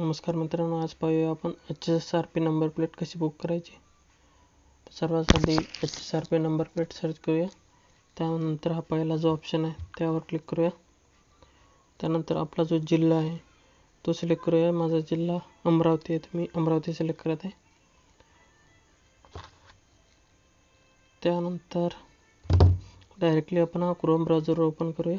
नमस्कार मित्रांनो आज पाहूया आपण H S R P number plate कशी बुक करायची. तर सर्वात आधी H S R P number plate search करूया. त्यानंतर हा पहिला जो ऑप्शन आहे त्यावर क्लिक करूया. त्यानंतर आपला जो जिल्हा आहे तो सिलेक्ट करूया. माझा जिल्हा अमरावती आहे तर मी अमरावती सिलेक्ट करत आहे. त्यानंतर डायरेक्टली आपण हा क्रोम ब्राउझर ओपन करूया.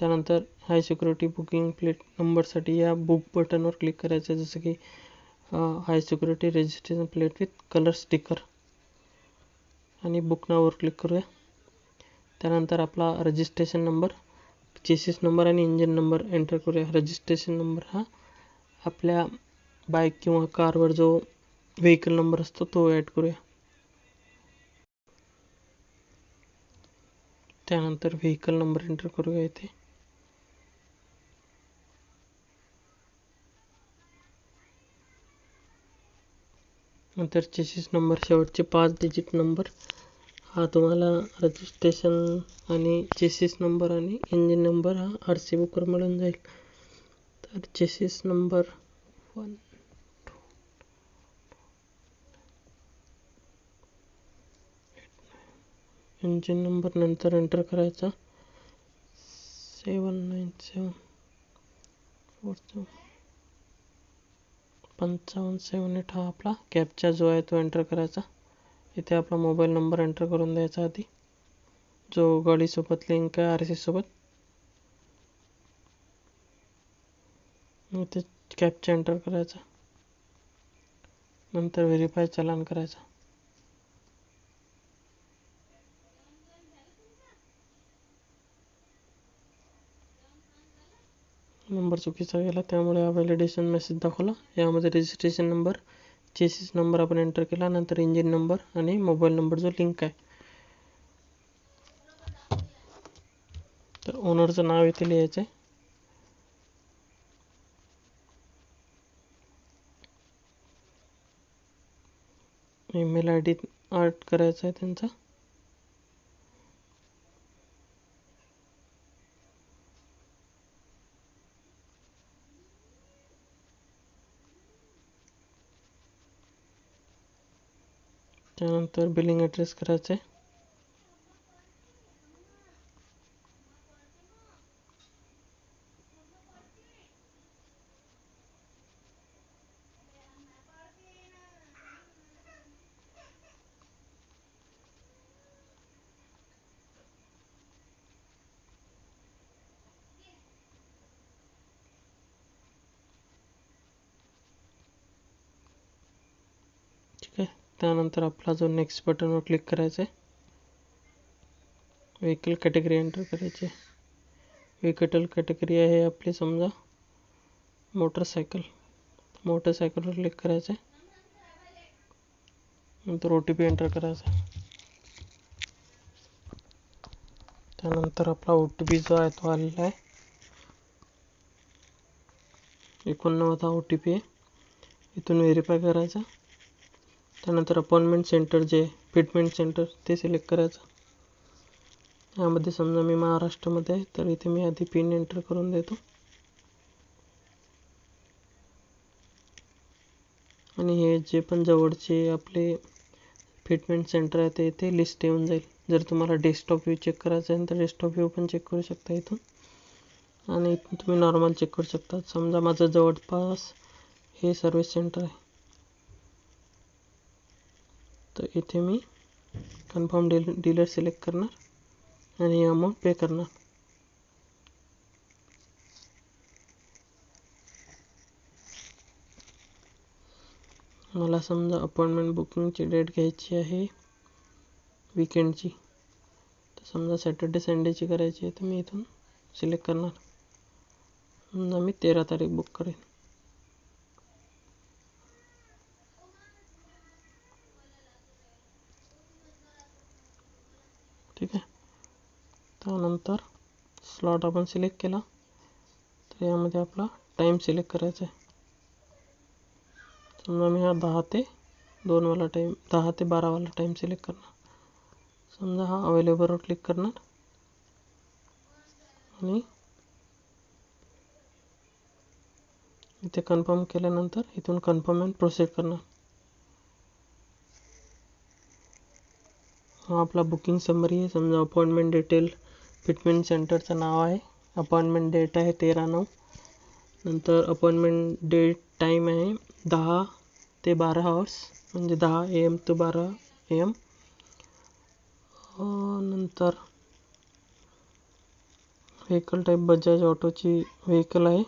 त्यानंतर हाय सिक्युरिटी बुकिंग प्लेट नंबरसाठी या बुक बटनवर क्लिक करायचं आहे. जसं की high security registration plate with colour sticker आणि बुक नावर क्लिक करूया. त्यानंतर आपला रजिस्ट्रेशन नंबर चेसिस नंबर आणि इंजिन नंबर एंटर करूया. रजिस्ट्रेशन नंबर हा आपल्या बाईक किंवा कारवर जो व्हेकल नंबर असतो तो ॲड करूया. त्यानंतर व्हेकल नंबर एंटर करूया इथे. नंतर चेसिस नंबर शेवटचे पाच डिजिट नंबर हा तुम्हाला रजिस्ट्रेशन आणि चेसिस नंबर आणि इंजिन नंबर हा आर सी बुकवर मिळून जाईल. तर chassis number one engine number नंतर एंटर करायचा. सेवन नाईन सेवन फोर सेवन पंचावन्न सेवन एट हा आपला कॅपचा जो आहे तो एंटर करायचा. इथे आपला मोबाईल नंबर एंटर करून द्यायचा आधी. जो गाडीसोबत लिंक आहे आर सी सोबत. इथे कॅपचा एंटर करायचा. नंतर व्हेरीफाय चलान करायचा. नंबर चुकीचा गेला त्यामुळे हा व्हॅलिडेशन मेसेज दाखवला. यामध्ये रजिस्ट्रेशन नंबर चेसिस नंबर आपण एंटर केला नंतर इंजिन नंबर आणि मोबाईल नंबर जो लिंक आहे. तर ओनरचं नाव इथे लिहायचं आहे ईमेल आय डी आर्ट करायचा आहे त्यांचा. त्यानंतर बिलिंग ॲड्रेस करायचं आहे ठीक आहे त्यानंतर आपला जो नेक्स्ट बटनवर क्लिक करायचं आहे व्हेकल कॅटेगरी एंटर करायची आहे व्हेकल कॅटेगरी आहे आपली समजा मोटरसायकल मोटरसायकलवर क्लिक करायचं आहे नंतर ओ टी पी एंटर करायचा त्यानंतर आपला ओ टी पी जो आहे तो आलेला आहे. एकोणनव्वद हा ओ टी पी आहे. इथून व्हेरीफाय करायचा. त्यानंतर अपॉइंटमेंट सेंटर जे फिटमेंट सेंटर ते सिलेक्ट करायचं. यामध्ये समजा मी महाराष्ट्रामध्ये आहे तर इथे मी आधी पिन एंटर करून देतो. आणि हे जे पण जवळचे आपले फिटमेंट सेंटर आहे ते इथे लिस्ट येऊन जाईल. जर तुम्हाला डेस्कटॉप व्ह्यू चेक करायचं आहे तर डेस्कटॉप व्ह्यू पण चेक करू शकता इथून. आणि इथून तुम्ही नॉर्मल चेक करू शकता. समजा माझं जवळपास हे सर्विस सेंटर आहे. तर इथे मी कन्फर्म डील डीलर सिलेक्ट करणार आणि अमाऊंट पे करणार. मला समजा अपॉइंटमेंट बुकिंगची डेट घ्यायची आहे विकेंडची तर समजा सॅटर्डे संडेची करायची आहे तर मी इथून सिलेक्ट करणार. समजा मी तेरा तारीख बुक करेन ठीक आहे त्यानंतर स्लॉट आपण सिलेक्ट केला तर यामध्ये आपला टाईम सिलेक्ट करायचा आहे समजा मी हा दहा ते दोनवाला टाईम दहा ते बारावाला टाईम सिलेक्ट करणार समजा हा अवेलेबलवर क्लिक करणार आणि इथे कन्फर्म केल्यानंतर इथून कन्फर्म अँड प्रोसेड करणार हा आपला बुकिंग समरी आहे समजा अपॉइंटमेंट डिटेल फिटमेंट सेंटरचं नाव आहे. अपॉइंटमेंट डेट आहे तेरा नऊ. नंतर अपॉइंटमेंट डेट टाईम आहे दहा ते बारा आवर्स म्हणजे दहा ए एम ते बारा ए एम नंतर व्हेकल टाईप बजाज ऑटोची व्हेकल आहे.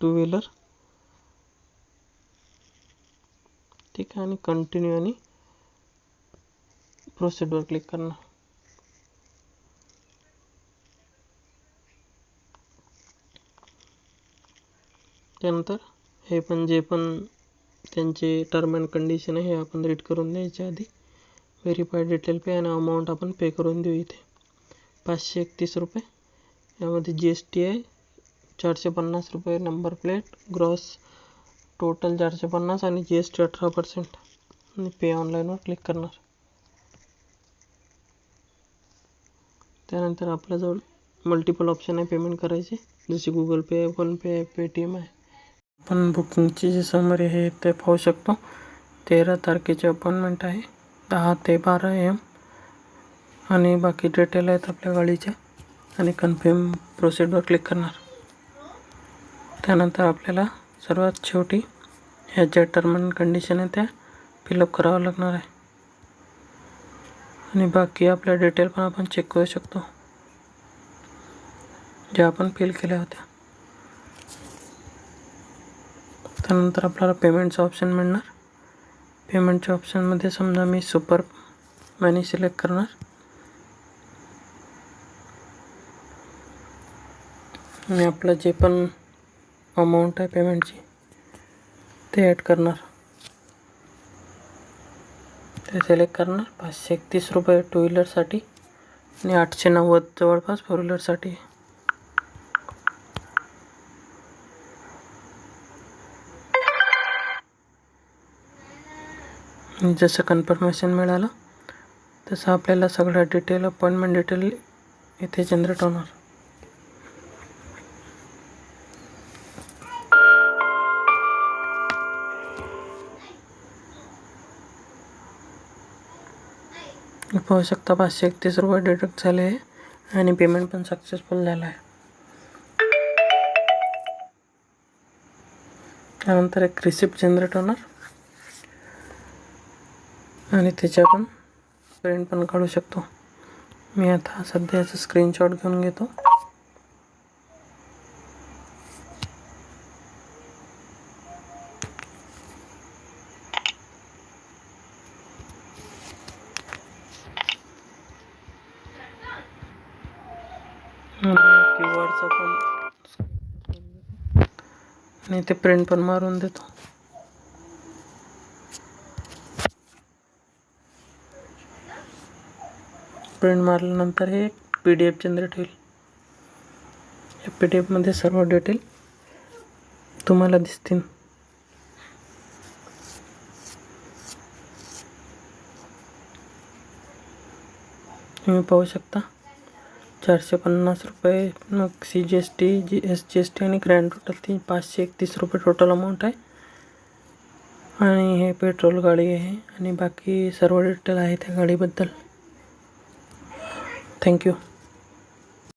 टू व्हीलर ठीक आहे आणि कंटिन्यू आणि प्रोसिडवर क्लिक करणार. त्यानंतर हे पण जे पण त्यांचे टर्म अँड कंडिशन आहे हे आपण रीड करून द्यायच्या आधी. व्हेरीफाईड डिटेल पे आणि अमाऊंट आपण पे करून देऊ इथे. पाचशे एकतीस रुपये. यामध्ये जी एस टी आहे चारशे पन्नास रुपये. नंबर प्लेट ग्रॉस टोटल चारशे पन्नास आणि जी एस टी अठरा पर्सेंट आणि पे ऑनलाईनवर क्लिक करणार. त्यानंतर आपल्याजवळ मल्टिपल ऑप्शन आहे पेमेंट करायचे. जसे गुगल पे आहे फोनपे आहे पेटीएम आहे. आपण बुकिंगची जी समरी आहे ते पाहू शकतो. तेरा तारखेची अपॉइंटमेंट आहे दहा ते बारा एम आणि बाकी डिटेल आहेत आपल्या गाडीच्या. आणि कन्फर्म प्रोसिडवर क्लिक करणार. त्यानंतर आपल्याला सर्वात शेवटी ह्या ज्या टर्म अँड कंडिशन आहे त्या फिलअप करावं लागणार आहे. आणि बाकी आपल्या डिटेल पण आपण चेक करू शकतो. ज्या आपण फिल केल्या होत्या. त्यानंतर आपल्याला पेमेंटचं ऑप्शन मिळणार. पेमेंटच्या ऑप्शनमध्ये समजा मी सुपर मनी सिलेक्ट करणार. आणि आपलं जे पण अमाऊंट आहे पेमेंटची ते ॲड करणार. ते सिलेक्ट करणार. पाचशे एकतीस रुपये टू व्हीलरसाठी आणि आठशे नव्वद जवळपास फोर व्हीलरसाठी जसं कन्फर्मेशन मिळालं तसं आपल्याला सगळं डिटेल अपॉइंटमेंट डिटेल इथे जनरेट होणार. पाहू शकता पाचशे एकतीस रुपये डिडक्ट झाले आहे आणि पेमेंट पण सक्सेसफुल झालं आहे. त्यानंतर एक रिसिप्ट जनरेट होणार. आणि त्याच्या आपण प्रिंट पण काढू शकतो. मी आता सध्या याचा स्क्रीनशॉट घेऊन घेतो. आणि ते प्रिंट पण मारून देतो. प्रिंट मारल्यानंतर हे पी डी एफ जनरेट होईल. या पी डी एफमध्ये सर्व डिटेल तुम्हाला दिसतील. तुम्ही पाहू शकता चारशे पन्नास रुपये मग C G S T G S G S T आणि ग्रँड टोटल ती पाचशे एकतीस रुपये टोटल अमाऊंट आहे. आणि हे पेट्रोल गाडी आहे आणि बाकी सर्व डिटेल आहे त्या गाडीबद्दल. Thank you